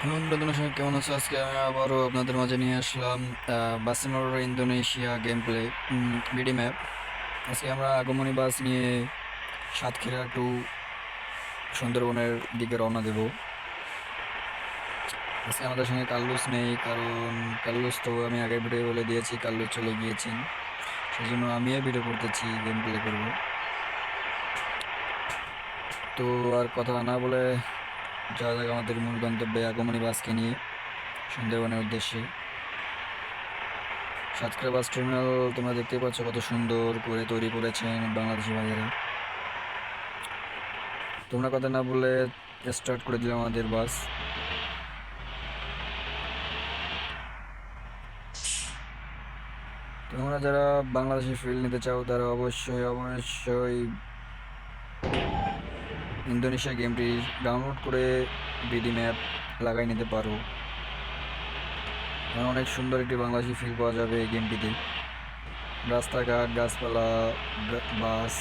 বন্ধুরা সবাই কেমন আছো? আজকে আমি আবারও আপনাদের মাঝে নিয়ে আসলাম বাসিনোর Indonesia game play BD map আজকে আমরা আগমনী বাস নিয়ে সাতক্ষীরা টু সুন্দরবনের দিকে রওনা দেব। আজকে আমাদের সঙ্গে কাল্লুস নেই, কারণ কাল্লুস তো আমি আগের ভিডিও বলে দিয়েছি কাল্লুস চলে গিয়েছেন। সেই জন্য আমিও ভিডিও করতেছি গেম প্লে করব। তো আর কথা না বলে যাওয়া যাক আমাদের মূল গন্তব্যে আগমনী বাসকে নিয়ে, সুন্দরবনের উদ্দেশ্যে। সাতক্ষীরা বাস টার্মিনাল, তোমরা দেখতেই পাচ্ছ কত সুন্দর করে তৈরি করেছেন বাংলাদেশি ভাইয়েরা। তোমরা কথা না বলে স্টার্ট করে দিলাম আমাদের বাস। তোমরা যারা বাংলাদেশি ফিল্ড নিতে চাও, তারা অবশ্যই অবশ্যই ইন্দোনেশিয়া গেমটি ডাউনলোড করে বিডি ম্যাপ লাগাই নিতে পারো। অনেক সুন্দর একটি বাংলাদেশি ফিল পাওয়া যাবে এই গেমটিতে। রাস্তাঘাট, গাছপালা বাস,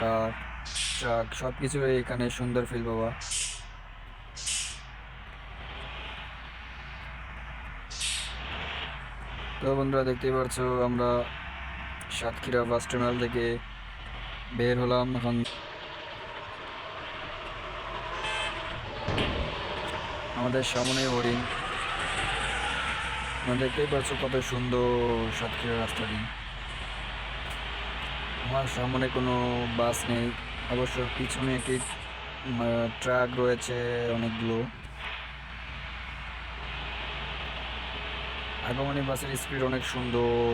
কার, ট্রাক সব কিছু এখানে সুন্দর ফিল পাওয়া তো বন্ধুরা, দেখতেই পাচ্ছ, আমরা সাতক্ষীরা বাস টার্মিনাল থেকে বের হলাম। এখন আমাদের সামনে হরিণ। দেখতেই পাচ্ছ কত সুন্দর সাতক্ষীরা রাস্তাটি আমার সামনে কোনো বাস নেই। অবশ্য পিছনে একটি ট্রাক রয়েছে অনেকগুলো। আগমনী বাসের স্পিড অনেক সুন্দর।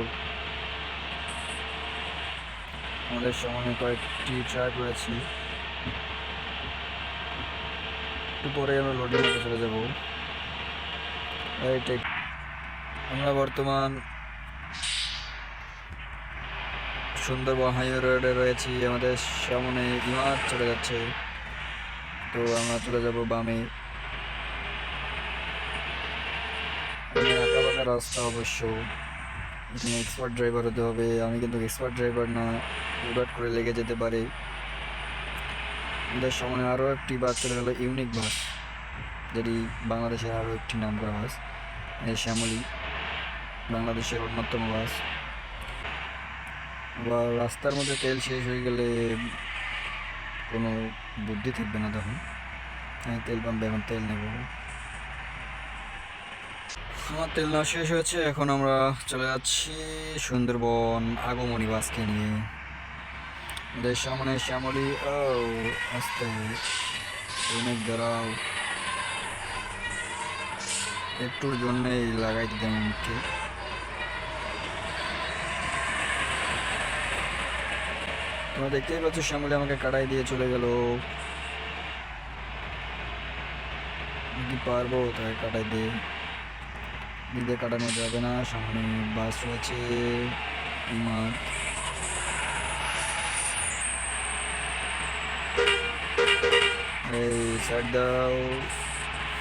আমাদের সামনে কয়েকটি ট্রাক রয়েছে। একটু পরে আমরা লোডিং চলে যাব। আমরা বর্তমান সুন্দরবন হাইওয়ে রোডে রয়েছি, আমাদের সামনে ইমারত চলে যাচ্ছে। তো আমরা চলে যাব বামে। রাস্তা অবশ্য। এখানে এক্সপার্ট ড্রাইভার হতে হবে। আমি কিন্তু এক্সপার্ট ড্রাইভার না উডাট করে লেগে যেতে পারে। আমাদের সামনে আরও একটি বাস চলে গেল ইউনিক বাস, যেটি বাংলাদেশের আরও একটি নাম করা বাস শ্যামলী, বাংলাদেশের অন্যতম বাস। বা রাস্তার মধ্যে তেল শেষ হয়ে গেলে কোনো বুদ্ধি থাকবে না তখন। আমি তেল পাম্পে এখন তেল নেব আমার তেল নেওয়া শেষ হয়েছে, এখন আমরা চলে যাচ্ছি সুন্দরবন আগমনী বাসকে নিয়ে। আমাদের সামনে শ্যামলী, ও, আস্তে। অনেক দাঁড়াও একটুর জন্যই লাগাই দিতাম আমাকে তোমরা দেখতেই পাচ্ছ শ্যামলী আমাকে কাটাই দিয়ে চলে গেল। কি পারব তাকে কাটাই দিয়ে? দিকে কাটানো যাবে না, সামনে বাস রয়েছে। ইমার এই সাইড দাও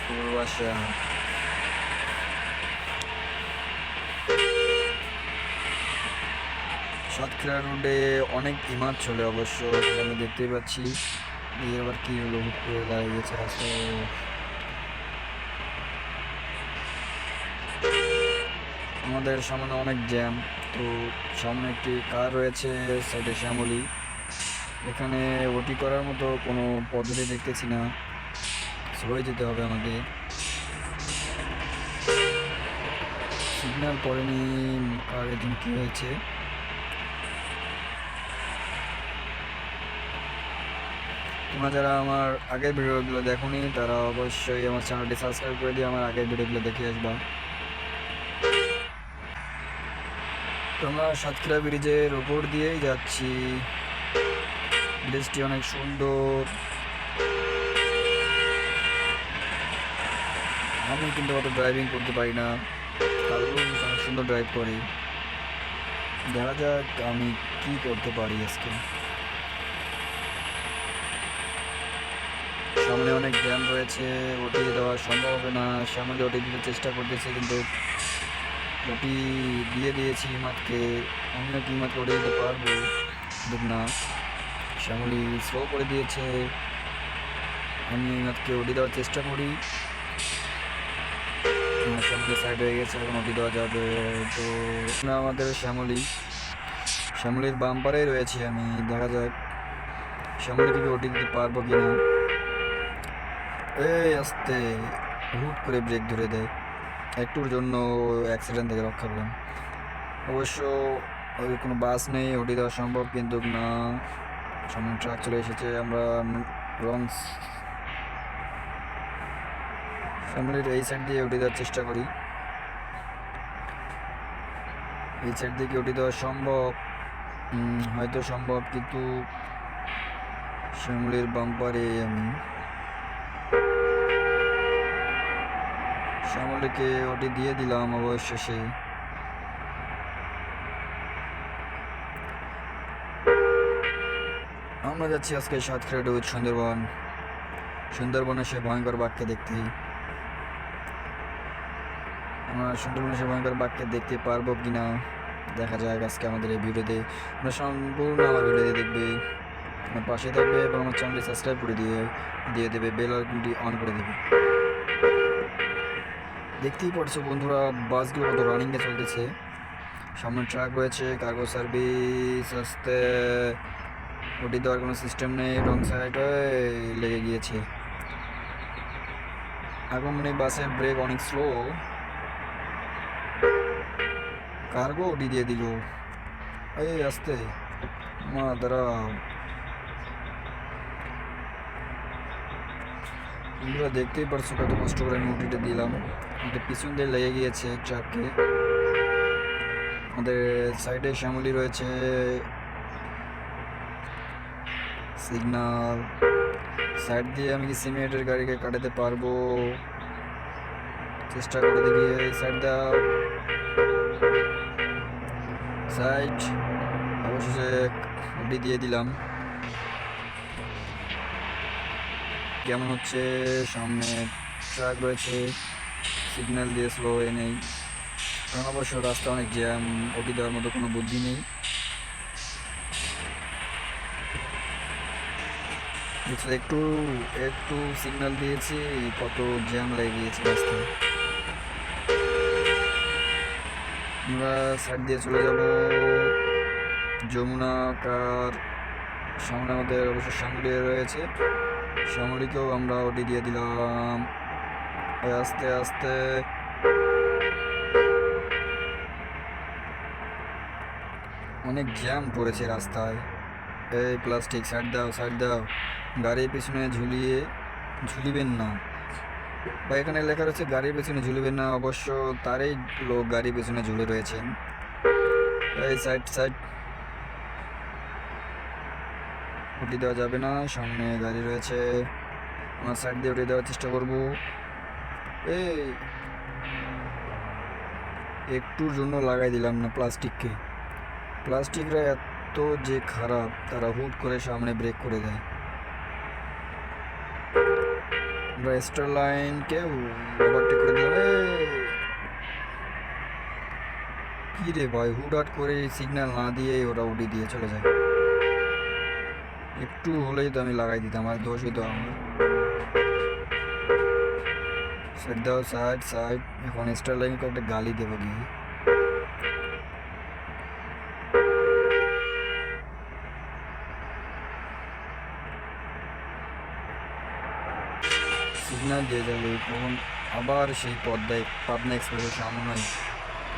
পূর্বাশা সাতক্ষীরা রোডে অনেক ইমার চলে অবশ্য আমি দেখতেই পাচ্ছি। এই আবার কি হলো, হুট করে দাঁড়িয়ে গেছে রাস্তায়। আমাদের সামনে অনেক জ্যাম, তো সামনে একটি কার রয়েছে সাইডে শ্যামলি। এখানে ওটি করার মতো কোনো পদ্ধতি দেখতেছি না। সরে যেতে হবে আমাকে সিগন্যাল পড়েনি আর এদিন কী হয়েছে? তোমরা যারা আমার আগের ভিডিওগুলো দেখোনি, তারা অবশ্যই আমার চ্যানেলটি সাবস্ক্রাইব করে দিয়ে আমার আগের ভিডিওগুলো দেখে আসবা। তোমরা সাতক্ষীরা ব্রিজের ওপর দিয়েই যাচ্ছি। ব্রিজটি অনেক সুন্দর। আমি কিন্তু অত ড্রাইভিং করতে পারি না। অনেক সুন্দর ড্রাইভ করি। দেখা যাক আমি কি করতে পারি আজকে। সামনে অনেক জ্যাম রয়েছে ওটি দেওয়া সম্ভব হবে না। সামনে ওটি দিতে চেষ্টা করতেছে কিন্তু ওটি দিয়ে দিয়েছি হিমাতকে অন্য কি হিমাতকে ওটি দিতে পারব না। শ্যামলি স্লো করে দিয়েছে। আমি হিমাতকে ওটি দেওয়ার চেষ্টা করি। দিয়ে সাইড হয়ে গেছে, এখন ওটি দেওয়া যাবে। তো আমাদের শ্যামলী। শ্যামলির বাম্পারেই রয়েছি আমি, দেখা যাক। শ্যামলীকে কি ওটি দিতে পারব কি না এই আস্তে, হুট করে ব্রেক ধরে দেয়। একটুর জন্য অ্যাক্সিডেন্ট থেকে রক্ষা পেলাম। অবশ্য ওই কোনো বাস নেই ওটি দেওয়া সম্ভব কিন্তু না। সামনে ট্রাক চলে এসেছে, আমরা রং ফ্যামিলির এই সাইড দিয়ে উঠে দেওয়ার চেষ্টা করি। এই সাইড দিয়ে উঠে দেওয়া সম্ভব? হয়তো সম্ভব, কিন্তু শ্যামলির বাম্পারে আমি শ্যামলিকে ওটি দিয়ে দিলাম অবশেষে। আমরা যাচ্ছি আজকে সাতক্ষীরা টু সুন্দরবন। সুন্দরবনে সে ভয়ঙ্কর বাঘকে দেখতে আমরা সুন্দরবনে সে ভয়ঙ্কর বাঘকে দেখতে পারব কিনা, দেখা যাক আজকে আমাদের এই ভিডিওতে। আমরা সম্পূর্ণ আমার ভিডিওতে দেখবে, আমার পাশে থাকবে এবং আমার চ্যানেলটি সাবস্ক্রাইব করে দিয়ে দিয়ে দেবে, বেল আইকনটি অন করে দেবে। দেখতেই পারছ বন্ধুরা, বাসগুলো কত রানিংয়ে চলতেছে। সামনে ট্রাক রয়েছে কার্গো সার্ভিস আসতে। ওটি দেওয়ার কোনো সিস্টেম নেই, রং সাইড লেগে গিয়েছে। আগমনী বাসের ব্রেক অনেক স্লো কার্গো ওটি দিয়ে দিল। এই আসতে, মা দাঁড়াও। বন্ধুরা দেখতেই পারছ কত কষ্ট করে আমি উটিটা দিলাম। আমাদের পিছন দিয়ে লেগে গিয়েছে ট্রাককে আমাদের সাইডে শ্যামলি রয়েছে। সিগনাল সাইড দিয়ে আমি কি সিমেন্টের গাড়িকে কাটাতে পারব? চেষ্টা করে দেখি সাইড দাও। সাইড অবশেষে উডি দিয়ে দিলাম। কেমন হচ্ছে? সামনে ট্রাক রয়েছে। সিগন্যাল দিয়ে স্লো হয়ে নেই। কারণ অবশ্য রাস্তা অনেক জ্যাম ওটি দেওয়ার মতো কোনো বুদ্ধি নেই। একটু একটু সিগন্যাল দিয়েছি, কত জ্যাম লেগে গিয়েছে রাস্তায় আমরা সাইড দিয়ে চলে যাব। যমুনা কার সামনে আমাদের অবশ্য সামলি রয়েছে। সামলিকেও আমরা ওটি দিয়ে দিলাম। আস্তে আস্তে। অনেক জ্যাম পড়েছে রাস্তায়। এই প্লাস্টিক সাইড দাও সাইড দাও। গাড়ির পিছনে ঝুলিয়ে ঝুলিবেন না। বা এখানে লেখা রয়েছে, গাড়ির পেছনে ঝুলিবেন না, অবশ্য তারই লোক গাড়ির পেছনে ঝুলে রয়েছেন এই সাইড সাইড উঠে দেওয়া যাবে না, সামনে গাড়ি রয়েছে। আমার সাইড দিয়ে উঠে দেওয়ার চেষ্টা করব। এই, একটুর জন্য লাগাই দিলাম না প্লাস্টিককে। প্লাস্টিকরা এত যে খারাপ, তারা হুট করে সামনে ব্রেক করে দেয়। আমরা স্টার লাইনকে ওভারটেক করে দিলাম! কি রে ভাই হুটহাট করে সিগন্যাল না দিয়ে ওরা উঠে দিয়ে চলে যায়। একটু হলেই তো আমি লাগাই দিতাম, আর দোষ হইতো আমার। Side side side. এখন স্টার লাইনকে একটা গালি দেবো গিয়ে সিগন্যাল আবার সেই পদ্মায় পাবনা এক্সপ্রেসের সামনে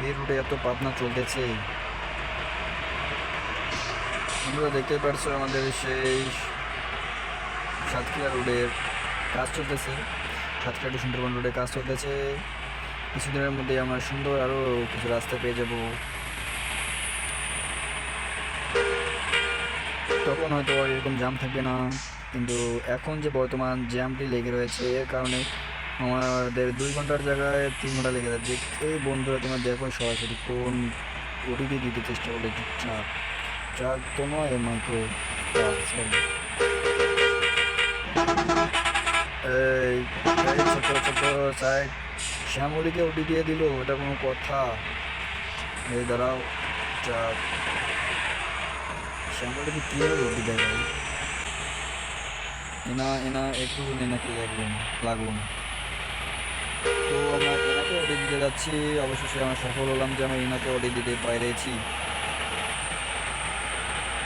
এই রুটে এত পাবনা চলতেছে। তোমরা দেখতে পারছ আমাদের সেই সাতক্ষীরা রোডের কাজ চলতেছে। সাতক্ষীরা টু সুন্দরবন রোডে কাজ চলতেছে। কিছুদিনের মধ্যে আমরা সুন্দর আরও কিছু রাস্তা পেয়ে যাব। তখন হয়তো এরকম জ্যাম থাকবে না। কিন্তু এখন যে বর্তমান জ্যামটি লেগে রয়েছে, এর কারণে আমাদের দুই ঘণ্টার জায়গায় তিন ঘণ্টা লেগে যাচ্ছে। এই বন্ধুরা, তোমার দেখো সরাসরি কোন ওটিপি দিতে চেষ্টা করলে। ট্রাক ট্রাক তো নয় মাইক্রো এই ছোট ছোট শ্যামলিকে ওটি দিয়ে দিল, ওটা কোনো কথা। এই দাঁড়াও ট্রাক শ্যামলিকে কীভাবে ওটি দেয় এনা এনা একটু এনাকে লাগবে না লাগবো না। তো আমরা এনাকে ইনাকে দিতে যাচ্ছি, অবশেষে আমরা সফল হলাম যে আমরা ইনাকে ওডি দিতে পেরেছি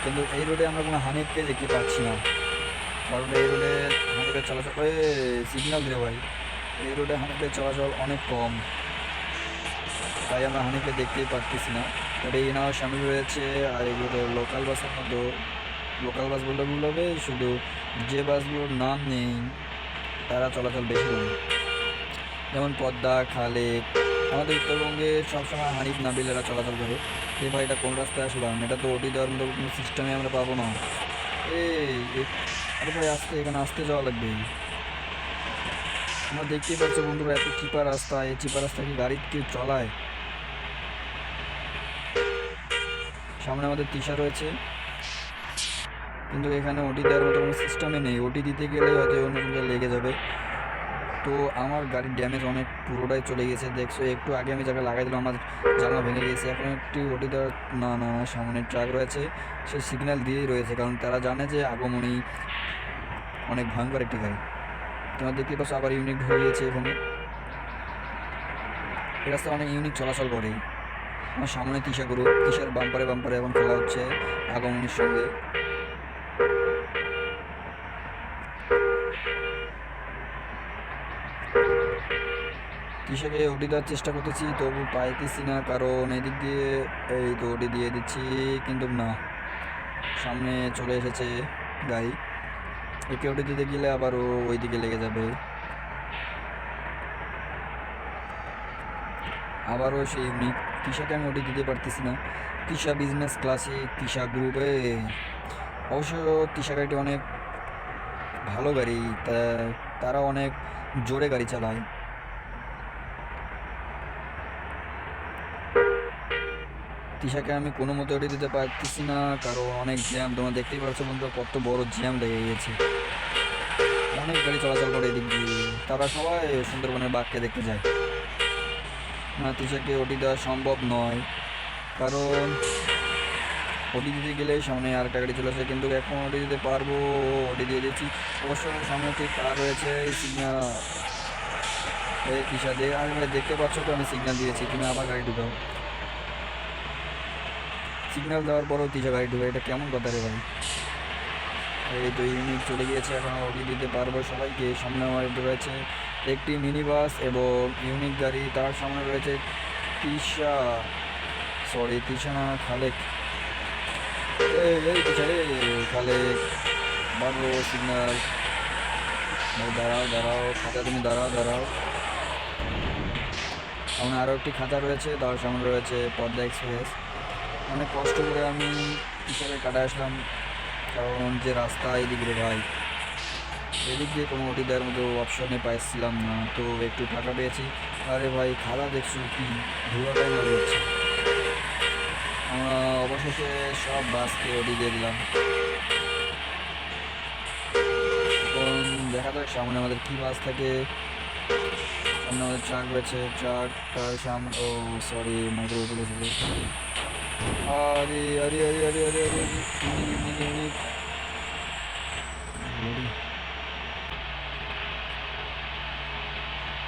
কিন্তু এই রোডে আমরা কোনো হানিফকে দেখতে পাচ্ছি না। কারণ এই রোডে হানিফের চলাচল করে সিগন্যাল দিলে ভাই। এই রোডে হানিফের চলাচল অনেক কম। তাই আমরা হানিফকে দেখতেই পারতেছি না। তবে ইনাও সামিল রয়েছে আর এগুলো লোকাল বাসের মতো। লোকাল বাস বলতে ভুল শুধু যে বাসগুলোর নাম নেই, তারা চলাচল বেশি করে যেমন পদ্মা, খালেক, আমাদের উত্তরবঙ্গে সবসময় হানিফ নাবিলেরা চলাচল করে। এ ভাই, এটা কোন রাস্তায় আসলাম এটা তো ওটি দেওয়ার মতো কোনো সিস্টেমে আমরা পাবো না। এই ভাই, আসতে, এখানে আসতে যাওয়া লাগবে। আমরা দেখতেই পাচ্ছ বন্ধুরা, এত চিপা রাস্তা, এই চিপা রাস্তা কি গাড়ি কেউ চলায়? সামনে আমাদের তিশা রয়েছে। কিন্তু এখানে ওটি দেওয়ার মতো কোনো সিস্টেমে নেই। ওটি দিতে গেলে হয়তো অন্য জায়গায় লেগে যাবে। তো আমার গাড়ির ড্যামেজ অনেক পুরোটাই চলে গেছে। দেখছ, একটু আগে আমি জায়গায় লাগাই দিলাম আমার জানলা ভেঙে গেছে। এখন একটি ওটি দেওয়ার, না না না, সামনে ট্রাক রয়েছে। সে সিগন্যাল দিয়েই রয়েছে, কারণ তারা জানে যে আগমনী অনেক ভয়ঙ্কর একটি গাড়ি। তোমার দেখতে পাচ্ছ, আবার ইউনিক হয়ে গিয়েছে এখানে। এই রাস্তা অনেক ইউনিক চলাচল করে। আমার সামনে তিশা গরু, তিশার বাম্পারে বাম্পারে এখন খেলা হচ্ছে আগমনীর সঙ্গে। কৃষকে ওটি দেওয়ার চেষ্টা করতেছি, তবু পাইতেছি না, কারণ এদিক দিয়ে এই তো ওটি দিয়ে দিচ্ছি, কিন্তু না। সামনে চলে এসেছে গাড়ি। একে ওটি দিতে গেলে আবারও ওই দিকে লেগে যাবে। আবারও সেই ইউনিক তিশাকে আমি ওটি দিতে পারতেছি না। তিশা বিজনেস ক্লাসিক তিশা গ্রুপে অবশ্য তিশা গাড়িটি অনেক ভালো গাড়ি তারা অনেক জোরে গাড়ি চালায়। তিশাকে আমি কোনো মতো ওটি দিতে পারতেছি না, কারণ অনেক জ্যাম, তোমরা দেখতেই পাচ্ছ বন্ধু কত বড় জ্যাম লেগে গেছে অনেক গাড়ি চলাচল করে এদিক দিয়ে। তারা সবাই সুন্দরবনের বাঘকে দেখতে যায়। না, তিশাকে ওটি দেওয়া সম্ভব নয়, কারণ ওটি দিতে গেলে সামনে আর একটা গাড়ি চলে আসে, কিন্তু এখন ওটি দিতে পারব ওটি দিয়ে দিচ্ছি অবশ্য সামনে একটি কার রয়েছে সিগনাল এই তিশা দিয়ে আরে দেখতে পাচ্ছ তো আমি সিগন্যাল দিয়েছি, তুমি আবার গাড়ি ঢুকাও। সিগন্যাল দেওয়ার পরেও তিশা গাড়ি ঢুকে, এটা কেমন কথা রে ভাই? এই দুই ইউনিট চলে গিয়েছে, এখন ওটি দিতে পারব সবাইকে। সামনে আমার রয়েছে একটি মিনি বাস এবং ইউনিক গাড়ি, তার সামনে রয়েছে তিশা। সরি তিশা না, খালেক। খালেক। বাড়বো সিগন্যাল দাঁড়াও দাঁড়াও, খাতা তুমি দাঁড়াও দাঁড়াও। সামনে আরও একটি খাতা রয়েছে, তার সামনে রয়েছে পদ্মা এক্সপ্রেস। অনেক কষ্ট করে আমি হিসাবে কাটা আসলাম। কারণ যে রাস্তা এদিক রে ভাই এদিক দিয়ে কোনো ওটি দেওয়ার মতো অপশনে পাইছিলাম না। তো একটু টাকা পেয়েছি। আরে ভাই, খালা দেখছ কি ধুয়াটাই না হচ্ছে আমরা অবশেষে সব বাসকে ওটি দিয়ে দিলাম। এখন দেখা যাক সামনে আমাদের কি বাস থাকে। সামনে আমাদের ট্রাক রয়েছে। ট্রাক তার সামনে ও সরি এসেছে আরে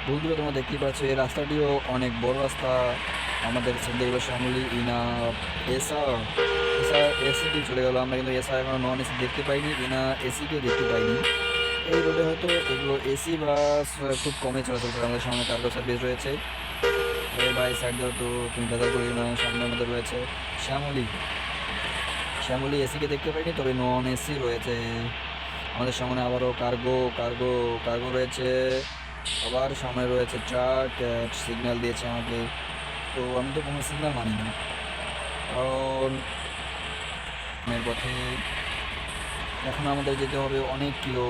বন্ধুরা, তোমরা দেখতেই পাচ্ছ, এই রাস্তাটিও অনেক বড় রাস্তা। আমাদের সেন্টারগুলো শ্যামলি, ইনা এসা এসা এসিটি চলে গেলো। আমরা কিন্তু এসা এখনও নন এসি দেখতে পাইনি, ইনা এসিকেও দেখতে পাইনি। এই রোডে হয়তো এগুলো এসি বাস খুব কমে চলাচল করে আমাদের সামনে, কার্গো সার্ভিস রয়েছে। এই বাই সাইড দাও তো তুমি বেদার করি না সামনে আমাদের রয়েছে। শ্যামলি। শ্যামলি এসিকে দেখতে পাইনি, তবে নন এসি রয়েছে। আমাদের সামনে আবারও কার্গো কার্গো কার্গো রয়েছে। আবার সামনে রয়েছে ট্রাক সিগন্যাল দিয়েছে আমাকে। তো আমি তো কোনো সিগন্যাল মানি না। কারণ এর পথে এখন আমাদের যেতে হবে অনেক কিলো।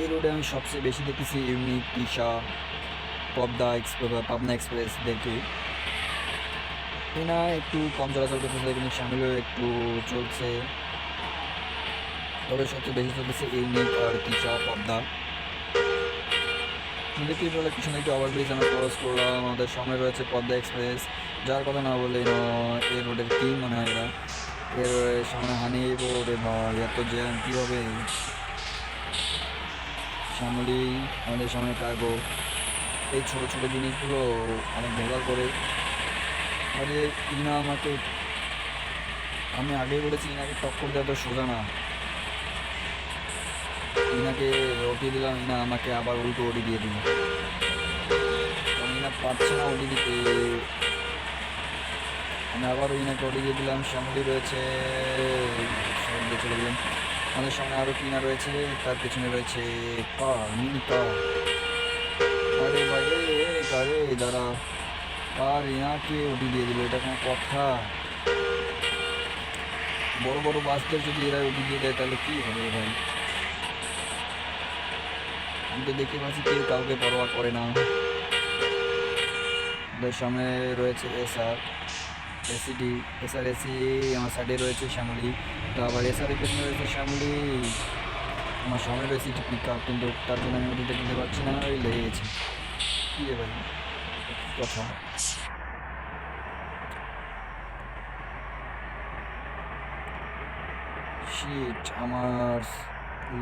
এই রোডে আমি সবচেয়ে বেশি দেখেছি unique Tisha Padma express Pabna express দেখে এনা একটু কম চলাচল করতেছে, কিন্তু সামিলও একটু চলছে। তবে সবচেয়ে বেশি চলতেছে ইউনিক আর তিশা পদ্মা। দেখতেই পেলে পিছনে একটু ওভারব্রিজ আমরা ক্রস করলাম, আমাদের সামনে রয়েছে পদ্মা এক্সপ্রেস। যার কথা না বললে এই রোডের কি মনে হয় এরা? এর সামনে হানি রে ভাই, এত জ্যাম কী হবে শ্যামলি আমাদের সামনে কার্গো এই ছোটো ছোটো জিনিসগুলো অনেক ভেজাল করে। আরে, ইনা আমাকে, আমি আগেই বলেছি, ইনাকে টক্কর দেওয়া তো সোজা না। ইনাকে ওটি দিলাম, ইনা আমাকে আবার উল্টো ওটি দিয়ে দিল। ইনা পাচ্ছে না ওটি দিতে। আমি আবার ইনাকে ওটি দিয়ে দিলাম, শ্যামলি রয়েছে। চলে গেলাম। আমাদের সামনে আরও কিনা রয়েছে, তার পেছনে রয়েছে কার মিনি কার আরে দাঁড়া। কার ইনাকে ওটি দিয়ে দিল, এটা কোনো কথা। বড় বড় বাসদের যদি এরা ওটি দিয়ে দেয়, তাহলে কি হবে ভাই? আমি তো দেখতে পাচ্ছি কেউ কাউকে পরোয়া করে না। ওদের সামনে রয়েছে এসআর এসিডি এসআর এসি আমার সাইডে রয়েছে শ্যামলি। তো আবার এসআরের পেছনে রয়েছে শ্যামলি। আমার সামনে রয়েছে একটি পিক আপ কিন্তু তার জন্য আমি পারছি না, ওই লেগে ভাই? কথা। শিট আমার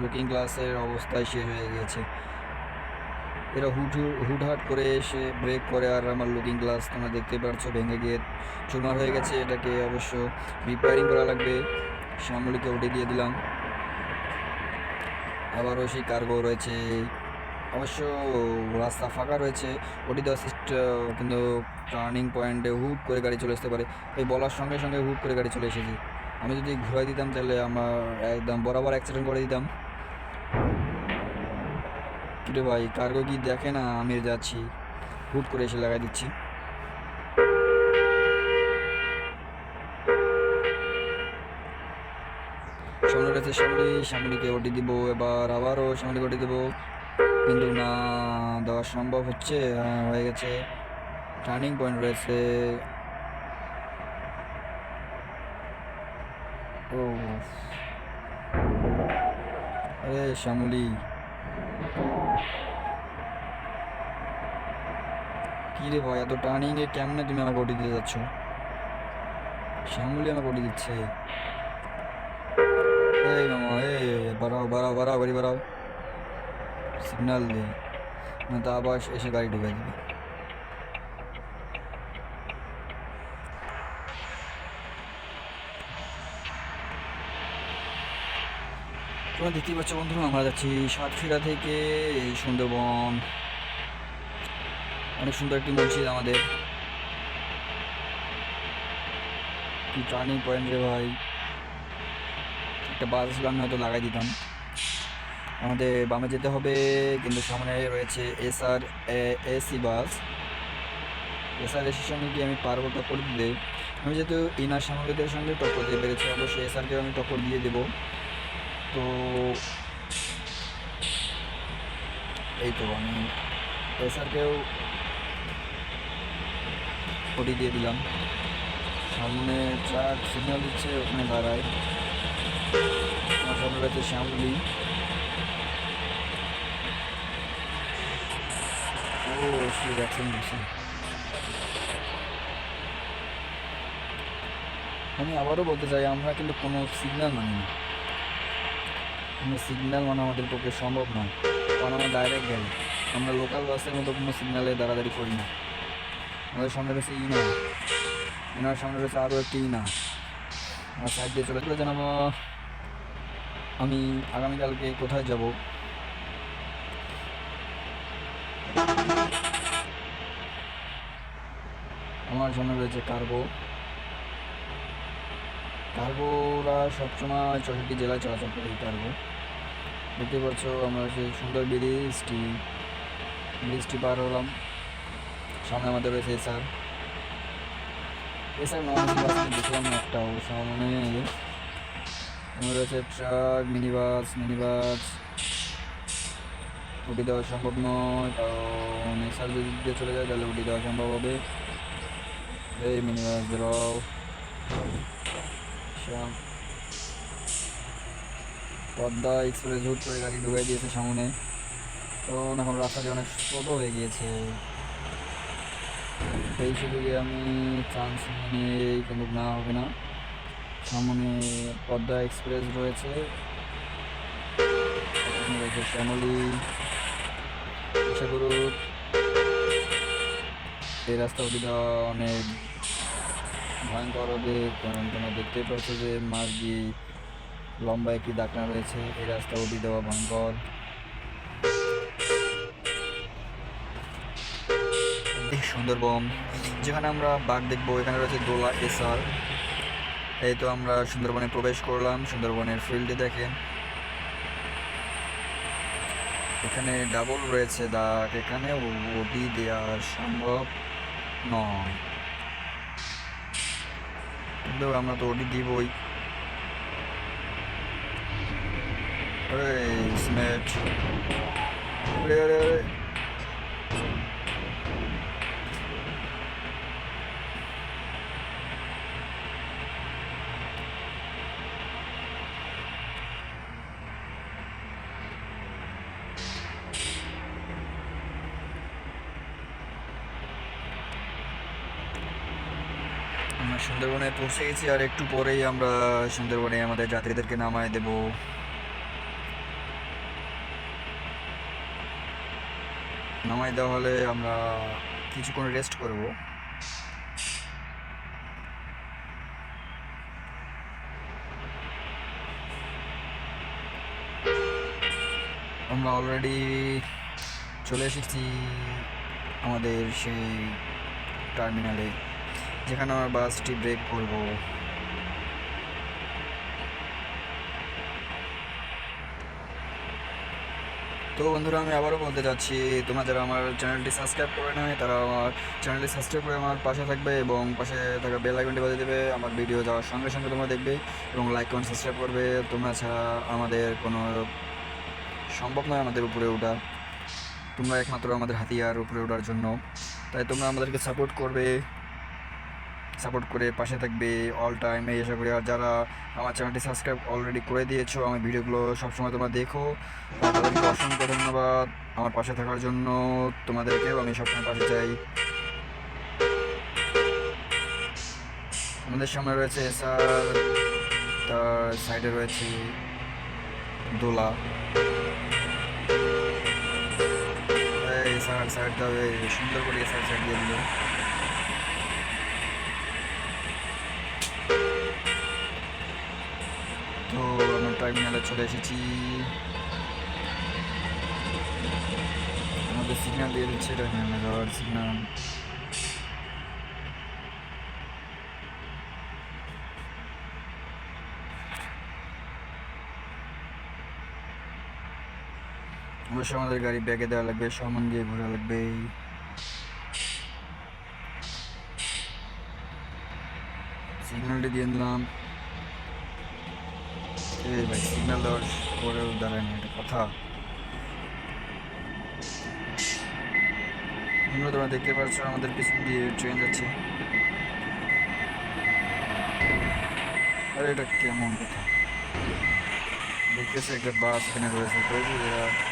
লুকিং গ্লাসের অবস্থায় শেষ হয়ে গেছে। এরা হুট হুটহাট করে এসে ব্রেক করে, আর আমার লুকিং গ্লাস তোমরা দেখতে পাচ্ছ ভেঙে গিয়ে চুরমার হয়ে গেছে। এটাকে অবশ্য রিপেয়ারিং করা লাগবে। শ্যামলিকে উঠে দিয়ে দিলাম। আবারও সেই কার্গো রয়েছে। অবশ্য রাস্তা ফাঁকা রয়েছে। ওটি দেওয়া কিন্তু টার্নিং পয়েন্টে হুট করে গাড়ি চলে আসতে পারে। এই বলার সঙ্গে সঙ্গে হুট করে গাড়ি চলে এসেছে। আমি যদি ঘুরাই দিতাম তাহলে আমার একদম বরাবর অ্যাক্সিডেন্ট করে দিতাম। কিরে ভাই কার্গো কি দেখে না? আমি যাচ্ছি। হুট করে এসে লাগাই দিচ্ছি। সামনে রয়েছে সামলি সামলিকে ওটি দিব এবার আবারও সামলিকে ওটি দেবো। কিন্তু না দেওয়া সম্ভব হচ্ছে হ্যাঁ, হয়ে গেছে। টার্নিং পয়েন্ট রয়েছে। ও আরে শ্যামলি। কি রে ভাই এত টার্নিং এ কেমনে তুমি আমাকে ওটি দিতে যাচ্ছ? শ্যামলি আমাকে ওটি দিচ্ছে। এই মামা এই বাড়াও বাড়াও বাড়াও গাড়ি বাড়াও সিগন্যাল দে না তো আবার এসে গাড়ি ঢুকে যাবে তোমরা দেখতেই পাচ্ছ বন্ধুরা আমরা যাচ্ছি সাতক্ষীরা থেকে সুন্দরবন অনেক সুন্দর একটি মসজিদ আমাদের কি টার্নিং পয়েন্ট রে ভাই একটা বাস আমি হয়তো লাগাই দিতাম। আমাদের বামে যেতে হবে, কিন্তু সামনে রয়েছে SR AC bus. S R এসির সঙ্গে কি আমি পারব টক্কর দিতে। আমি যেহেতু ইনার সামগ্রীদের সঙ্গে টক্কর দিয়ে পেরেছি, অবশ্যই এসআরকেও আমি টক্কর দিয়ে দেবো। তো এই তো আমি এস আরকেও ওটি দিয়ে দিলাম। সামনে ট্রাক সিগন্যাল দিচ্ছে, ওখানে দাঁড়ায়। আমার সামনে রয়েছে শ্যামলি ও আমি আবারও বলতে চাই আমরা কিন্তু কোনো সিগন্যাল মানি না কোনো সিগন্যাল মানা আমাদের পক্ষে সম্ভব নয় কারণ আমরা ডাইরেক্ট গাড়ি আমরা লোকাল বাসের মতো কোনো সিগন্যালে দাঁড়াদাঁড়ি করি না আমাদের সামনে রয়েছে ইনা ইনার সামনে রয়েছে আরও একটি ইনা আমার সাইড দিয়ে চলে চলে জানাব আমি আগামীকালকে কোথায় যাব? আমার সামনে রয়েছে কার্গো। কার্গোরা সবসময় চৌষট্টি জেলায় চলাচল করে এই কার্গো। দেখতে পাচ্ছ আমরা সেই সুন্দর ব্রিজটি ব্রিজটি পার হলাম। সামনে আমাদের রয়েছে স্যার এছাড়া নন বাস দেখলাম না একটাও সামনে আমার রয়েছে truck mini bus mini bus উঠে দেওয়া সম্ভব নয়, কারণ এছাড়া যদি দিয়ে চলে যায়, তাহলে উঠে দেওয়া সম্ভব হবে। এই মিনি বাস ধরাও পদ্মা এক্সপ্রেস হুট করে গাড়ি ঢুকাই দিয়েছে সামনে। কারণ এখন রাস্তাটি অনেক ছোট হয়ে গিয়েছে। সেই সুযোগে আমি চান্স নিয়ে কিন্তু না হবে না। সামনে পদ্মা এক্সপ্রেস রয়েছে। রয়েছে শ্যামলী আশা করুন এই রাস্তা অভিধা অনেক ভয়ঙ্কর হবে কারণ তোমরা দেখতেই পাচ্ছ যে মাছ দিয়ে লম্বা একটি দাকনা রয়েছে। এই রাস্তা অবধি দেওয়া ভয়ঙ্কর। সুন্দরবন, যেখানে আমরা বাঘ দেখব, এখানে রয়েছে দোলা এসার এই তো আমরা সুন্দরবনে প্রবেশ করলাম, সুন্দরবনের ফিল্ডে দেখেন। এখানে ডাবল রয়েছে দাগ, এখানে ওটি দেওয়া সম্ভব নয়। কিন্তু আমরা তো ওটি দিবই। এই সুন্দরবনে পৌঁছে গেছি আর একটু পরেই আমরা সুন্দরবনে আমাদের যাত্রীদেরকে নামায় দেব। নামায় দেওয়া হলে আমরা কিছুক্ষণ রেস্ট করব। আমরা অলরেডি চলে এসেছি আমাদের সেই টার্মিনালে যেখানে আমার বাসটি ব্রেক করব। তো বন্ধুরা, আমি আবারও বলতে চাচ্ছি তোমরা যারা আমার চ্যানেলটি সাবস্ক্রাইব করে নেয় তারা আমার চ্যানেলটি সাবস্ক্রাইব করে আমার পাশে থাকবে এবং পাশে থাকা বেল আইকনটি বাজিয়ে দেবে, আমার ভিডিও যাওয়ার সঙ্গে সঙ্গে তোমরা দেখবে এবং লাইক, কমেন্ট, সাবস্ক্রাইব করবে। তোমরা ছাড়া আমাদের কোনো সম্ভব নয় আমাদের উপরে ওঠা। তোমরা একমাত্র আমাদের হাতিয়ার উপরে ওঠার জন্য। তাই তোমরা আমাদেরকে সাপোর্ট করবে। সাপোর্ট করে পাশে থাকবে অল টাইম এই আশা করি আর যারা আমার চ্যানেলটি সাবস্ক্রাইব অলরেডি করে দিয়েছ, আমার ভিডিওগুলো সবসময় তোমরা দেখো। তাদেরকে অসংখ্য ধন্যবাদ। আমার পাশে থাকার জন্য তোমাদেরকেও আমি সবসময় পাশে চাই। আমাদের সামনে রয়েছে স্যার তার সাইডে রয়েছে দোলা। সাইডটা সুন্দর করে স্যার সাইড দিয়ে দিল। তো আমরা টার্মিনালে চলে এসেছি। আমাদের সিগন্যাল দিয়ে দিচ্ছে টার্মিনালে যাওয়ার সিগন্যাল অবশ্যই আমাদের গাড়ি ব্যাগে দেওয়া লাগবে, সামান দিয়ে ঘোরা লাগবে। সিগন্যালটি দিয়ে দিলাম। এই ভাই সিগন্যাল দেওয়ার পরেও এটা কথা। তোমরা তোমরা দেখতে পাচ্ছ, আমাদের পিছন দিয়ে ট্রেন যাচ্ছে। আরে, এটা কেমন কথা? দেখতেছে, একটা বাস এখানে রয়েছে। এরা?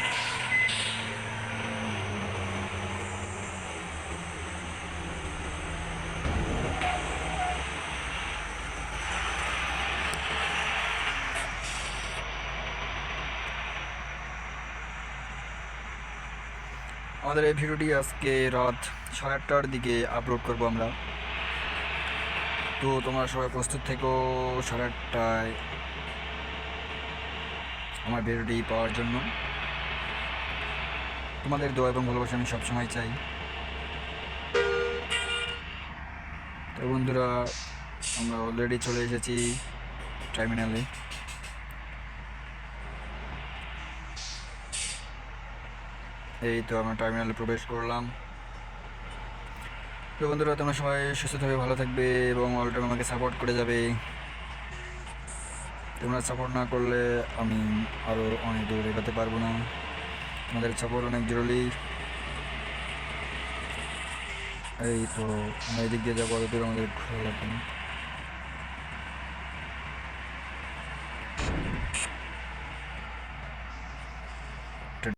আমাদের এই ভিডিওটি আজকে রাত সাড়ে আটটার দিকে আপলোড করব আমরা। তো তোমরা সবাই প্রস্তুত থেকো সাড়ে আটটায় আমার ভিডিওটি পাওয়ার জন্য। তোমাদের দোয়া এবং ভালোবাসা আমি সবসময় চাই। তো বন্ধুরা, আমরা অলরেডি চলে এসেছি টার্মিনালে এই তো আমরা টার্মিনালে প্রবেশ করলাম। তো বন্ধুরা, তোমরা সবাই সুস্থ থাকবে ভালো থাকবে এবং অল টাইম আমাকে সাপোর্ট করে যাবে। তোমরা সাপোর্ট না করলে আমি আরও অনেক দূর এগোতে পারব না। তোমাদের সাপোর্ট অনেক জরুরি। এই তো, আমরা এদিক দিয়ে যাব, অত দূর আমাদের ঘোরা লাগবে না।